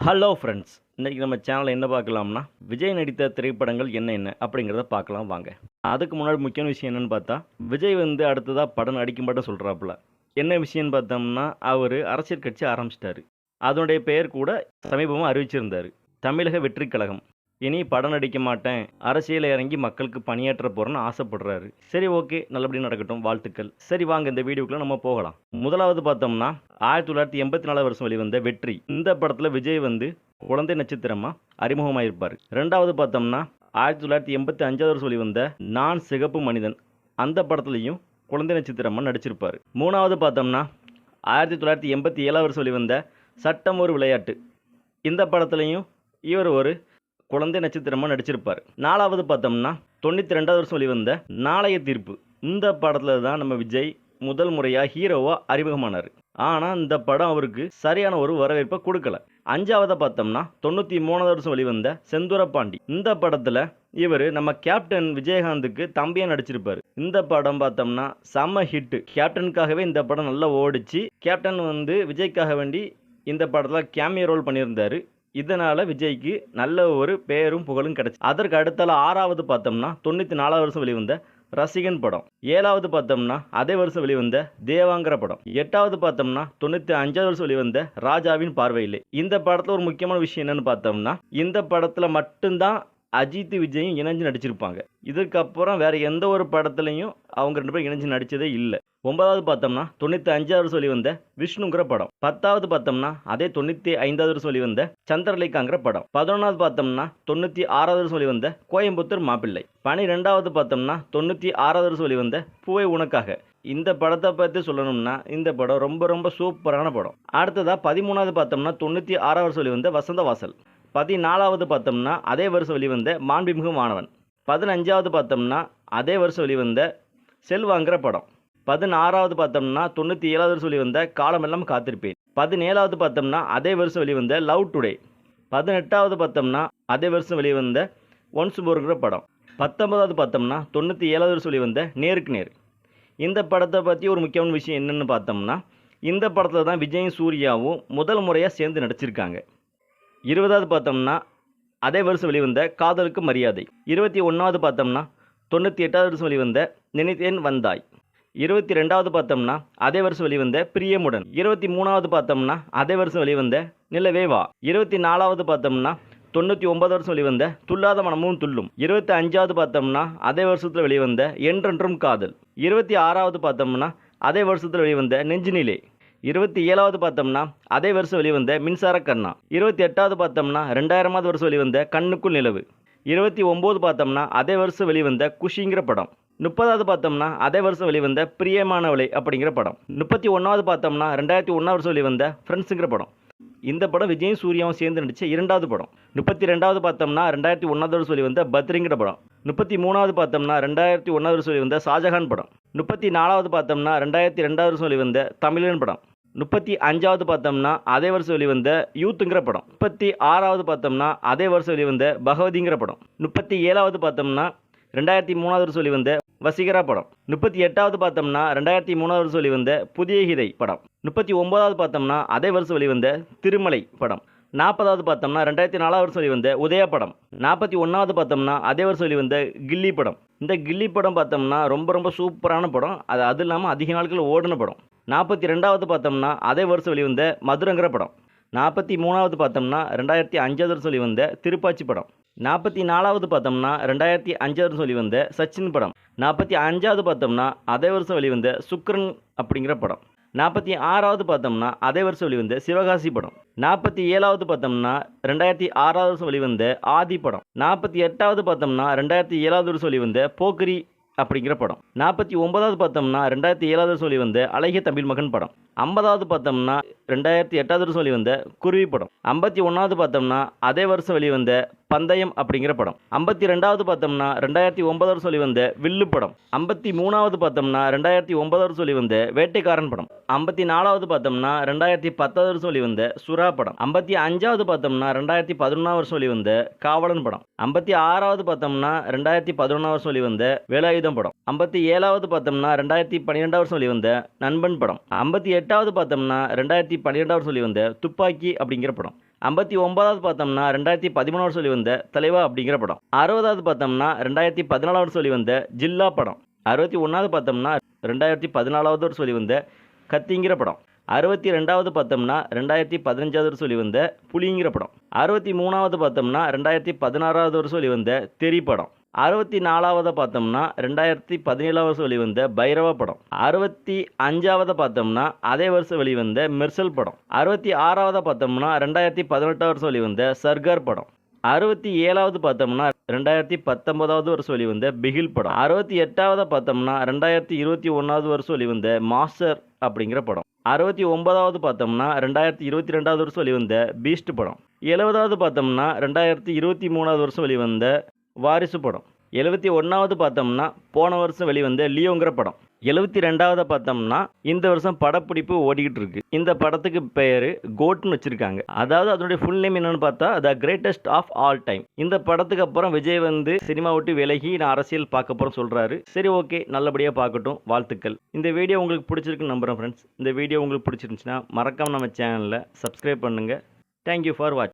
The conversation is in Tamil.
ஹலோ ஃப்ரெண்ட்ஸ் இன்றைக்கி நம்ம சேனலில் என்ன பார்க்கலாம்னா விஜய் நடித்த திரைப்படங்கள் என்ன என்ன அப்படிங்கிறத பார்க்கலாம் வாங்க. அதுக்கு முன்னாடி முக்கியமான விஷயம் என்னென்னு பார்த்தா விஜய் வந்து அடுத்ததாக படம் நடிக்க மாட்டேன் சொல்கிறாப்புல என்ன விஷயம்னு பார்த்தோம்னா அவர் அரசியல் கட்சி ஆரம்பிச்சிட்டாரு. அதனுடைய பெயர் கூட சமீபமாக அறிவிச்சிருந்தார். தமிழக வெற்றி கழகம் இனி படம் நடிக்க மாட்டேன். அரசியல் இறங்கி மக்களுக்கு பணியாற்ற போகிறேன்னு ஆசைப்படுறாரு. சரி ஓகே. நல்லபடியாக நடக்கட்டும். வாழ்த்துக்கள். சரி வாங்க. இந்த வீடியோக்குள்ள நம்ம போகலாம். முதலாவது பார்த்தோம்னா ஆயிரத்தி தொள்ளாயிரத்தி எண்பத்தி நாலு வருஷம் வெளிவந்த வெற்றி. இந்த படத்தில் விஜய் வந்து குழந்தை நட்சத்திரமா அறிமுகமாயிருப்பார். ரெண்டாவது பார்த்தோம்னா ஆயிரத்தி தொள்ளாயிரத்தி எண்பத்தி அஞ்சாவது வருஷம் வெளிவந்த நான் சிகப்பு மனிதன். அந்த படத்துலையும் குழந்தை நட்சத்திரமா நடிச்சிருப்பார். மூணாவது பார்த்தோம்னா ஆயிரத்தி தொள்ளாயிரத்தி எண்பத்தி ஏழாவது வருஷம் வெளிவந்த சட்டம் ஒரு விளையாட்டு. இந்த படத்துலையும் இவர் ஒரு குழந்தை நட்சத்திரமாக நடிச்சிருப்பார். நாலாவது பார்த்தோம்னா தொண்ணூற்றி ரெண்டாவது வருஷம் வெளிவந்த நாளைய தீர்ப்பு. இந்த படத்தில் தான் நம்ம விஜய் முதல் முறையாக ஹீரோவாக அறிமுகமானார். ஆனால் இந்த படம் அவருக்கு சரியான ஒரு வரவேற்பை கொடுக்கல. அஞ்சாவதை பார்த்தோம்னா தொண்ணூற்றி மூணாவது வருஷம் வெளிவந்த செந்தூரப்பாண்டி. இந்த படத்தில் இவர் நம்ம கேப்டன் விஜயகாந்துக்கு தம்பியாக நடிச்சிருப்பார். இந்த படம் பார்த்தோம்னா செம்ம ஹிட்டு கேப்டனுக்காகவே இந்த படம் நல்லா ஓடிச்சு கேப்டன் வந்து விஜய்க்காக வேண்டி இந்த படத்தில் கேமியோ ரோல் பண்ணியிருந்தார். இதனால் விஜய்க்கு நல்ல ஒரு பேரும் புகழும் கிடச்சி. அதற்கு அடுத்தால ஆறாவது பார்த்தோம்னா தொண்ணூற்றி நாலாவது வருஷம் வெளிவந்த ரசிகன் படம். ஏழாவது பார்த்தோம்னா அதே வருஷம் வெளிவந்த தேவாங்கிற படம். எட்டாவது பார்த்தோம்னா தொண்ணூற்றி அஞ்சாவது வருஷம் வெளிவந்த ராஜாவின் பார்வையிலே. இந்த படத்தில் ஒரு முக்கியமான விஷயம் என்னன்னு பார்த்தோம்னா இந்த படத்தில் மட்டும்தான் அஜித் விஜயும் இணைஞ்சு நடிச்சிருப்பாங்க. இதுக்கப்புறம் வேற எந்த ஒரு படத்துலையும் அவங்க ரெண்டு பேரும் இணைஞ்சு நடித்ததே இல்லை. ஒன்பதாவது பார்த்தோம்னா தொண்ணூற்றி அஞ்சாவது சொல்லி வந்த விஷ்ணுங்கிற படம். பத்தாவது பார்த்தோம்னா அதே தொண்ணூற்றி ஐந்தாவது சொல்லி வந்த சந்திரலேகாங்கிற படம். பதினொன்றாவது பார்த்தோம்னா தொண்ணூற்றி ஆறாவது சொல்லி வந்த கோயம்புத்தூர் மாப்பிள்ளை. பனிரெண்டாவது பார்த்தோம்னா தொண்ணூற்றி ஆறாவது சொல்லி வந்த பூவை உனக்காக. இந்த படத்தை பற்றி சொல்லணும்னா இந்த படம் ரொம்ப ரொம்ப சூப்பரான படம். அடுத்ததாக பதிமூணாவது பார்த்தோம்னா தொண்ணூற்றி ஆறாவது சொல்லி வந்த வசந்த வாசல். பதினாலாவது பார்த்தோம்னா அதே வருஷம் வெளிவந்த மாண்புமிகு மாணவன். பதினஞ்சாவது பார்த்தோம்னா அதே வருஷம் வெளிவந்த செல்வாங்கிற படம். பதினாறாவது பார்த்தோம்னா தொண்ணூற்றி ஏழாவது வருஷம் வெளிவந்த காலமெல்லாம் காத்திருப்பேன். பதினேழாவது பார்த்தோம்னா அதே வருஷம் வெளிவந்த லவ் டுடே பதினெட்டாவது பார்த்தோம்னா அதே வருஷம் வெளிவந்த ஒன்ஸ் போருங்கிற படம். பத்தொன்பதாவது பார்த்தோம்னா தொண்ணூற்றி ஏழாவது வருஷம் வெளிவந்த நேருக்கு நேர். இந்த படத்தை பற்றி ஒரு முக்கியமான விஷயம் என்னென்னு பார்த்தோம்னா இந்த படத்தில் தான் விஜயும் சூர்யாவும் முதல் முறையாக சேர்ந்து நடிச்சிருக்காங்க. இருபதாவது பார்த்தோம்னா அதே வருஷம் வெளிவந்த காதலுக்கு மரியாதை. இருபத்தி ஒன்றாவது பார்த்தோம்னா தொண்ணூற்றி எட்டாவது வருஷம் வெளிவந்த நினைத்தேன் வந்தாய். இருபத்தி ரெண்டாவது பார்த்தோம்னா அதே வருஷம் வெளிவந்த பிரியமுடன். இருபத்தி மூணாவது பார்த்தோம்னா அதே வருஷம் வெளிவந்த நிலவே வா. இருபத்தி நாலாவது பார்த்தோம்னா தொண்ணூற்றி ஒன்பது வருஷம் வெளிவந்த துல்லாத மனமும் துள்ளும். இருபத்தி அஞ்சாவது பார்த்தோம்னா அதே வருஷத்தில் வெளிவந்த என்றென்றும் காதல். இருபத்தி ஆறாவது பார்த்தோம்னா அதே வருஷத்தில் வெளிவந்த நெஞ்சினிலே. இருபத்தி ஏழாவது பார்த்தோம்னா அதே வருஷம் வெளிவந்த மின்சார கண்ணா. இருபத்தி எட்டாவது பார்த்தோம்னா ரெண்டாயிரமாவது வருஷம் வெளிவந்த கண்ணுக்குள் நிலவு. இருபத்தி ஒம்பது பார்த்தோம்னா அதே வருஷம் வெளிவந்த குஷிங்கிற படம். முப்பதாவது பார்த்தோம்னா அதே வருஷம் வெளிவந்த பிரியமானவளை அப்படிங்கிற படம். முப்பத்தி ஒன்றாவது பார்த்தோம்னா ரெண்டாயிரத்தி ஒன்றாவது வருஷம் வெளிவந்த ஃப்ரெண்ட்ஸுங்கிற படம். இந்த படம் விஜயும் சூர்யாவும் சேர்ந்து நடித்த இரண்டாவது படம். முப்பத்தி ரெண்டாவது பார்த்தோம்னா ரெண்டாயிரத்தி ஒன்றாவது வருஷம் வெளிவந்த பத்ரிங்கிற படம். முப்பத்தி மூணாவது பார்த்தோம்னா ரெண்டாயிரத்தி ஒன்றாவது வருஷம் வெளிவந்த ஷாஜஹான் படம். முப்பத்தி நாலாவது பார்த்தோம்னா ரெண்டாயிரத்தி ரெண்டாவது வருஷம் வெளிவந்த தமிழன் படம். முப்பத்தி அஞ்சாவது பார்த்தோம்னா அதே வருஷம் வெளிவந்த யூத்துங்கிற படம். முப்பத்தி ஆறாவது பார்த்தோம்னா அதே வருஷம் வெளிவந்த பகவதிங்கிற படம். முப்பத்தி ஏழாவது பார்த்தோம்னா ரெண்டாயிரத்தி மூணாவது வருஷம் வெளிவந்த வசீகரா படம். முப்பத்தி எட்டாவது பார்த்தோம்னா ரெண்டாயிரத்தி மூணாவது வருஷம் வெளிவந்த புதிய ஹிதை படம். முப்பத்தி ஒன்பதாவது பார்த்தோம்னா அதே வருஷம் வெளிவந்த திருமலை படம். நாற்பதாவது பார்த்தோம்னா ரெண்டாயிரத்தி நாலாவது வருஷம் வெளிவந்த உதய படம். நாற்பத்தி ஒன்றாவது பார்த்தோம்னா அதே வருஷம் வெளிவந்த கில்லி படம். இந்த கில்லி படம் பார்த்தோம்னா ரொம்ப ரொம்ப சூப்பரான படம். அது அது இல்லாமல் அதிக நாட்கள் ஓடின படம். நாற்பத்தி ரெண்டாவது பார்த்தோம்னா அதே வருஷம் வெளிவந்த மதுரங்கிற படம். நாற்பத்தி மூணாவது பார்த்தோம்னா ரெண்டாயிரத்தி அஞ்சாவது வருஷம் வெளிவந்த திருப்பாச்சி படம். நாற்பத்தி நாலாவது பார்த்தோம்னா ரெண்டாயிரத்தி அஞ்சாவது வருஷம் வெளிவந்த சச்சின் படம். நாற்பத்தி அஞ்சாவது பார்த்தோம்னா அதே வருஷம் வெளிவந்த சுக்ரன் அப்படிங்கிற படம். நாற்பத்தி ஆறாவது பார்த்தோம்னா அதே வருஷம் வெளிவந்த சிவகாசி படம். நாற்பத்தி ஏழாவது பார்த்தோம்னா ரெண்டாயிரத்தி ஆறாவது வருஷம் வெளிவந்த ஆதி படம். நாற்பத்தி எட்டாவது பார்த்தோம்னா ரெண்டாயிரத்தி ஏழாவது வருஷம் வெளிவந்த போக்கரி அப்படிங்கிற படம். நாற்பத்தி ஒன்பதாவது பார்த்தோம்னா ரெண்டாயிரத்தி ஏழாவது வருஷம் வெளிவந்த அழகிய தமிழ் மகன் படம். ஐம்பதாவது பார்த்தோம்னா ரெண்டாயிரத்தி எட்டாவது வருஷம் வெளிவந்த குருவி படம். ஐம்பத்தி ஒன்றாவது பார்த்தோம்னா அதே வருஷம் வெளிவந்த பந்தயம் அப்படிங்கிற படம். ஐம்பத்தி ரெண்டாவது பார்த்தோம்னா ரெண்டாயிரத்தி ஒன்பதாவது வருஷம் வெளிவந்த வில்லு படம். ஐம்பத்தி மூணாவது பார்த்தோம்னா ரெண்டாயிரத்தி ஒன்பதாவது வருஷம் வெளிவந்த வேட்டைக்காரன் படம். ஐம்பத்தி நாலாவது பார்த்தோம்னா ரெண்டாயிரத்தி பத்தாவது வருஷம் வெளிவந்த சுறா படம். ஐம்பத்தி அஞ்சாவது பார்த்தோம்னா ரெண்டாயிரத்தி பதினொன்றாவது வருஷம் வெளிவந்த காவலன் படம். ஐம்பத்தி ஆறாவது பார்த்தோம்னா ரெண்டாயிரத்தி பதினொன்றாவது வருஷம் வெளிவந்த வேலாயுதம் படம். ஐம்பத்தி ஏழாவது பார்த்தோம்னா ரெண்டாயிரத்தி பன்னிரெண்டாவது வருஷம் வெளிவந்த நண்பன் படம். ஐம்பத்தி எட்டு எட்டாவது பார்த்தோம்னா ரெண்டாயிரத்தி பன்னிரெண்டாவது சொல்லி வந்த துப்பாக்கி அப்படிங்கிற படம். ஐம்பத்தி ஒன்பதாவது பார்த்தோம்னா ரெண்டாயிரத்தி பதிமூணாவது சொல்லி வந்த தலைவா அப்படிங்கிற படம். அறுபதாவது பார்த்தோம்னா ரெண்டாயிரத்தி பதினாலாவது சொல்லி வந்த ஜில்லா படம். அறுபத்தி ஒன்றாவது பார்த்தோம்னா ரெண்டாயிரத்தி பதினாலாவது சொல்லி வந்த கத்திங்கிற படம். அறுபத்தி ரெண்டாவது பார்த்தோம்னா ரெண்டாயிரத்தி பதினஞ்சாவது சொல்லி வந்த புலிங்கிற படம். அறுபத்தி மூணாவது பார்த்தோம்னா ரெண்டாயிரத்தி பதினாறாவது சொல்லி வந்த தெரி படம். அறுபத்தி நாலாவதை பார்த்தோம்னா ரெண்டாயிரத்தி பதினேழாவது சொல்லி வந்த பைரவ படம். அறுபத்தி அஞ்சாவதை பார்த்தோம்னா அதே வருஷம் வெளிவந்த மெர்சல் படம். அறுபத்தி ஆறாவதை பார்த்தோம்னா ரெண்டாயிரத்தி பதினெட்டாவது சொல்லி வந்த சர்கார் படம். அறுபத்தி ஏழாவது பார்த்தோம்னா ரெண்டாயிரத்தி பத்தொன்பதாவது வருஷம் வெளிவந்த பிகில் படம். அறுபத்தி எட்டாவது பார்த்தோம்னா ரெண்டாயிரத்தி இருபத்தி ஒன்றாவது வருஷம் வெளிவந்த மாஸ்டர் அப்படிங்கிற படம். அறுபத்தி ஒன்பதாவது பார்த்தோம்னா ரெண்டாயிரத்தி இருபத்தி ரெண்டாவது வருஷம் வெளிவந்த பீஸ்ட் படம். எழுபதாவது பார்த்தோம்னா ரெண்டாயிரத்தி இருபத்தி மூணாவது வருஷம் வெளிவந்த வாரிசு படம். எழுபத்தி ஒன்றாவது பார்த்தோம்னா போன வருஷம் வெளிவந்த லியோங்கிற படம். எழுபத்தி ரெண்டாவது பார்த்தோம்னா இந்த வருஷம் படப்பிடிப்பு ஓடிக்கிட்டு இருக்கு. இந்த படத்துக்கு பெயர் கோட்னு வச்சிருக்காங்க. அதாவது அதனுடைய ஃபுல் நேம் என்னன்னு பார்த்தா the greatest of all time இந்த படத்துக்கு அப்புறம் விஜய் வந்து சினிமா விட்டு விலகி நான் அரசியல் பார்க்க போகிறோம் சொல்கிறாரு சரி ஓகே நல்லபடியாக பார்க்கட்டும். வாழ்த்துக்கள். இந்த வீடியோ உங்களுக்கு பிடிச்சிருக்குன்னு நம்புகிறேன் ஃப்ரெண்ட்ஸ் இந்த வீடியோ உங்களுக்கு பிடிச்சிருந்துச்சுன்னா மறக்காம நம்ம சேனலில் சப்ஸ்கிரைப் பண்ணுங்கள் தேங்க்யூ ஃபார் வாட்ச்